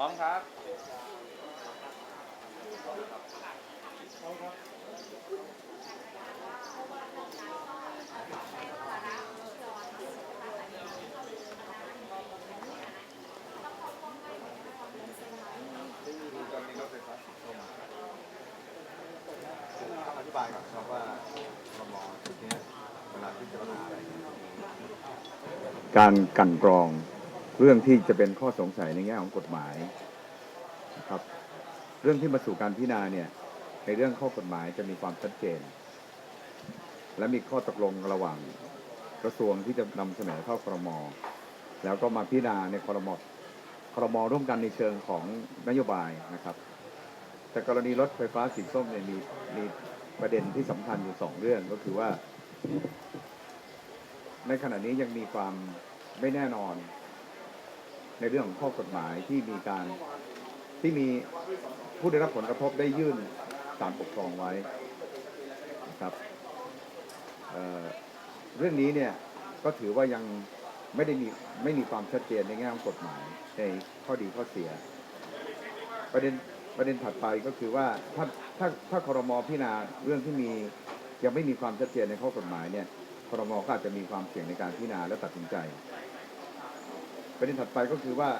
พร้อมครับต้องอธิบายก่อนครับว่าคมจุดนี้เวลาพิจารณาการกันกรอง เรื่องที่จะเป็นข้อสงสัยในแง่ของกฎหมายนะครับ เรื่องที่มาสู่การพิจารณาเนี่ยในเรื่องข้อกฎหมายจะมีความชัดเจน และมีข้อตกลงระหว่างกระทรวงที่จะนำเสนอเข้าครม แล้วก็มาพิจารณาในครมครมร่วมกันในเชิงของนโยบายนะครับ แต่กรณีรถไฟฟ้าสีส้มเนี่ยมีมีประเด็นที่สำคัญอยู่สองเรื่องก็คือว่า ในขณะนี้ยังมีความไม่แน่นอน ในเรื่องของข้อกฎหมายที่มีการที่มีผู้ได้รับผลกระทบได้ยื่นศาลปกครองไว้นะครับเเรื่องนี้เนี่ยก็ถือว่ายังไม่ได้มีไม่มีความชัดเจนในแง่ของกฎหมายในข้อดีข้อเสีย ประเด็นประเด็นถัดไปก็คือว่าถ้าถ้าถ้าครมพิจารณาเรื่องที่มียังไม่มีความชัดเจนในข้อกฎหมายเนี่ยครมก็อาจจะมีความเสี่ยงในการพิจารณาและตัดสินใจ ประเด็นถัดไปก็คือว่า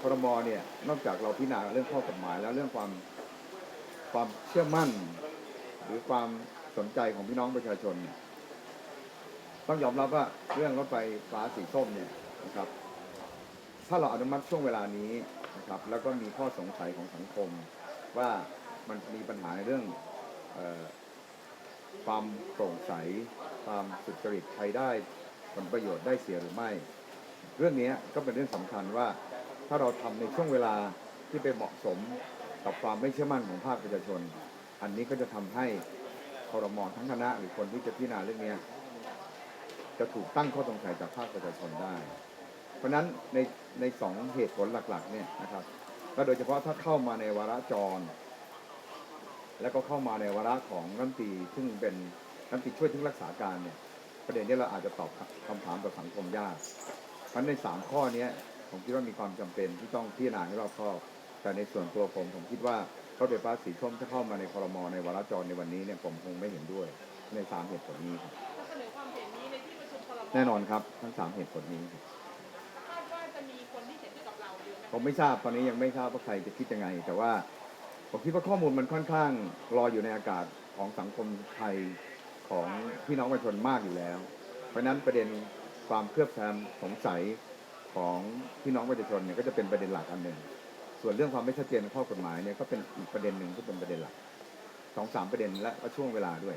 ครมเนี่ยนอกจากเราพิจารณาเรื่องข้อกฎหมายแล้วเรื่องความความเชื่อมั่น หรือความสนใจของพี่น้องประชาชนเนี่ยต้องยอมรับว่าเรื่องรถไฟฟ้าสีส้มเนี่ยนะครับ ถ้าเราอนุมัติช่วงเวลานี้นะครับ แล้วก็มีข้อสงสัยของสังคม ว่ามันมีปัญหาในเรื่องออความโปร่งใส ความสุจริตใครได้ผลประโยชน์ได้เสียหรือไม่ รื่องนี้ก็เป็นเรื่องสำคัญว่าถ้าเราทำในช่วงเวลาที่ไปเหมาะสมกับความไม่เชื่อมั่นของภาคประชาชน อันนี้ก็จะทำให้คอรมอทั้งคณะ หรือคนที่จะพิจารณาเรื่องนี้จะถูกตั้งข้อสงสัยจากภาคประชาชนได้ เพราะฉะนั้นในในสองเหตุผลหลักๆเนี่ยนะครับก็โดยเฉพาะถ้าเข้ามาในวาระจร แล้วก็เข้ามาในวาระของรัฐมนตรีซึ่งเป็นรัฐมนตรีช่วยที่รักษาการเนี่ยประเด็นนี้เราอาจจะตอบคำถามต่อสังคมยาก เพราะในสามข้อเนี้ยผมคิดว่ามีความจำเป็นที่ต้องพิจารณาให้รอบคอบ แต่ในส่วนตัวผมผมคิดว่ารถไฟฟ้าสีส้มถ้าเข้ามาในคอรมอในวาระจรในวันนี้เนี่ยผมคงไม่เห็นด้วยในสามเหตุผลนี้ครับถ้าเสนอความเห็นนี้ในที่ประชุมครมแน่นอนครับทั้งสามเหตุผลนี้ครับคาดว่าจะมีคนที่เห็นด้วยกับเราเยอะไหมผมไม่ทราบตอนนี้ยังไม่ทราบว่าใครจะคิดยังไง แต่ว่าผมคิดว่าข้อมูลมันค่อนข้างลอยอยู่ในอากาศของสังคมไทยของพี่น้องประชาชนมากอยู่แล้ว เพราะฉะนั้นประเด็น ความเคลือบแคลงสงสัยของพี่น้องประชาชนเนี่ยก็จะเป็นประเด็นหลักอันหนึ่ง ส่วนเรื่องความไม่ชัดเจนข้อกฎหมายเนี่ยก็เป็นอีกประเด็นหนึ่งที่เป็นประเด็นหลักสองสามประเด็นและก็ช่วงเวลาด้วย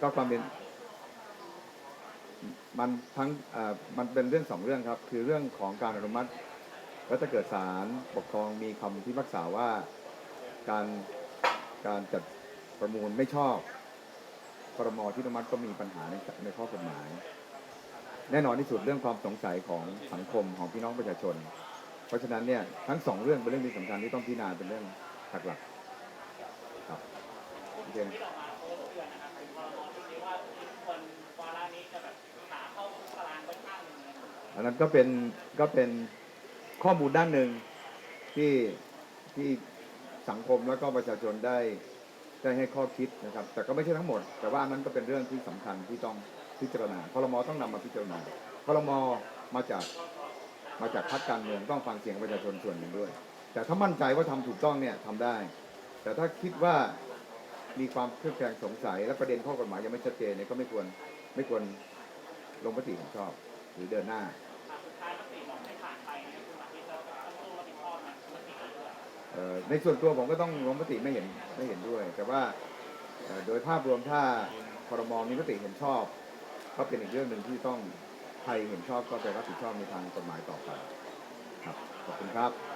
ก็ความเป็นมันทั้งมันเป็นเรื่องสองเรื่องครับ คือเรื่องของการอนุมัติแล้วถ้าเกิดศาลปกครองมีคำพิพากษาว่าการการจัด ประมูลไม่ชอบครมที่อนุมัติก็มีปัญหาในในข้อกฎหมาย แน่นอนที่สุดเรื่องความสงสัยของสังคมของพี่น้องประชาชน เพราะฉะนั้นเนี่ยทั้งสองเรื่องเป็นเรื่องที่สำคัญที่ต้องพิจารณาเป็นเรื่องหลักๆครับโอเคอันนั้นก็เป็นก็เป็นข้อมูลด้านหนึ่งที่ที่สังคมแล้วก็ประชาชนได้ ได้ให้ข้อคิดนะครับ แต่ก็ไม่ใช่ทั้งหมด แต่ว่าอันนั้นก็เป็นเรื่องที่สำคัญที่ต้องพิจารณาคอรมอต้องนำมาพิจารณาคอรมอมาจากมาจากพรรคการเมืองต้องฟังเสียงประชาชนส่วนหนึ่งด้วย แต่ถ้ามั่นใจว่าทำถูกต้องเนี่ยทำได้ แต่ถ้าคิดว่ามีความเครือบแคลงสงสัย และประเด็นข้อกฎหมายยังไม่ชัดเจนเนี่ยก็ไม่ควรไม่ควรลงมติเห็นชอบ หรือเดินหน้า เอ่อ ในส่วนตัวผมก็ต้องลงมติไม่เห็นไม่เห็นด้วย แต่ว่าโดยภาพรวมถ้าคอรมอมีมติเห็นชอบ ก็เป็นอีกเรื่องหนึ่งที่ต้องใครเห็นชอบก็จะรับผิดชอบในทางกฎหมายต่อไปครับขอบคุณครับ